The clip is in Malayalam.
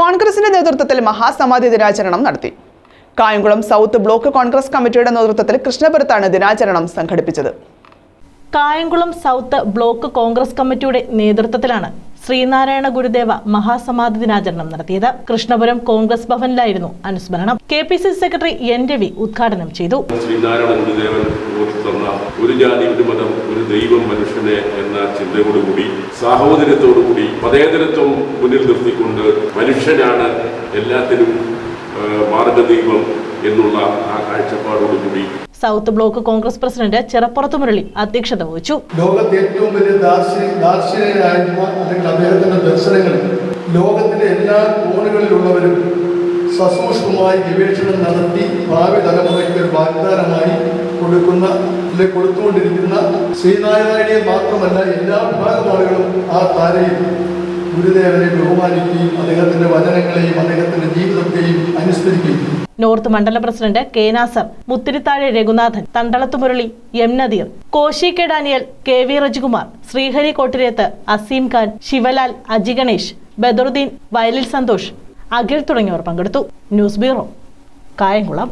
കോൺഗ്രസിന്റെ നേതൃത്വത്തിൽ മഹാസമാധി ദിനാചരണം നടത്തി. കായംകുളം സൗത്ത് ബ്ലോക്ക് കോൺഗ്രസ് കമ്മിറ്റിയുടെ നേതൃത്വത്തിൽ കൃഷ്ണപുരത്താണ് ദിനാചരണം സംഘടിപ്പിച്ചത്. കായംകുളം സൗത്ത് ബ്ലോക്ക് കോൺഗ്രസ് കമ്മിറ്റിയുടെ നേതൃത്വത്തിലാണ് ശ്രീനാരായണ ഗുരുദേവ മഹാസമാധി ദിനാചരണം നടത്തിയത്. കൃഷ്ണപുരം കോൺഗ്രസ് ഭവനിലായിരുന്നു അനുസ്മരണം. K P C secretary N Ravi ഉദ്ഘാടനം ചെയ്തു. ശ്രീനാരായണ ഗുരുദേവൻ ഒരു ജാതി ഒരു ദൈവം മനുഷ്യനെ എന്ന ചിന്തയോടുകൂടി സാഹോദര്യത്തോടുകൂടി മതേതരത്വം മുന്നിൽ നിർത്തിക്കൊണ്ട് മനുഷ്യനാണ് എല്ലാത്തിനും മാർഗദൈവം എന്നുള്ള ആ കാഴ്ചപ്പാടോടുകൂടി. South block Congress president Cherappurath Murali അധ്യക്ഷത വഹിച്ചു. ലോകത്തെ ഏറ്റവും വലിയ ദാർശനി ദാർശനികനായിരുന്ന അല്ലെങ്കിൽ അദ്ദേഹത്തിന്റെ ദർശനങ്ങൾ ലോകത്തിലെ എല്ലാ കോണുകളിലുള്ളവരും സസൂക്ഷ്മമായി ഗവേഷണം നടത്തി ഭാവി തലമുറയ്ക്ക് ഒരു വാഗ്ദാനമായി കൊടുക്കുന്ന അല്ലെ കൊടുത്തുകൊണ്ടിരിക്കുന്ന ശ്രീനാരായണയെ മാത്രമല്ല എല്ലാ വിഭാഗം ആ താരയിൽ ഗുരുദേവനെ ബഹുമാനിക്കുകയും അദ്ദേഹത്തിന്റെ വചനങ്ങളെയും അദ്ദേഹത്തിന്റെ ജീവിതത്തെയും അനുസ്മരിക്കുകയും നോർത്ത് മണ്ഡല president K Nazar Muthirithazhe Raghunathan Thandalath Murali M Nadeer Koshy K Daniel K V Rejikumar Sreehari Kottireth Azeem Khan Shivalal Aji Ganesh Badaruddin Vayalil Santhosh Akhil തുടങ്ങിയവർ പങ്കെടുത്തു. News bureau Kayamkulam.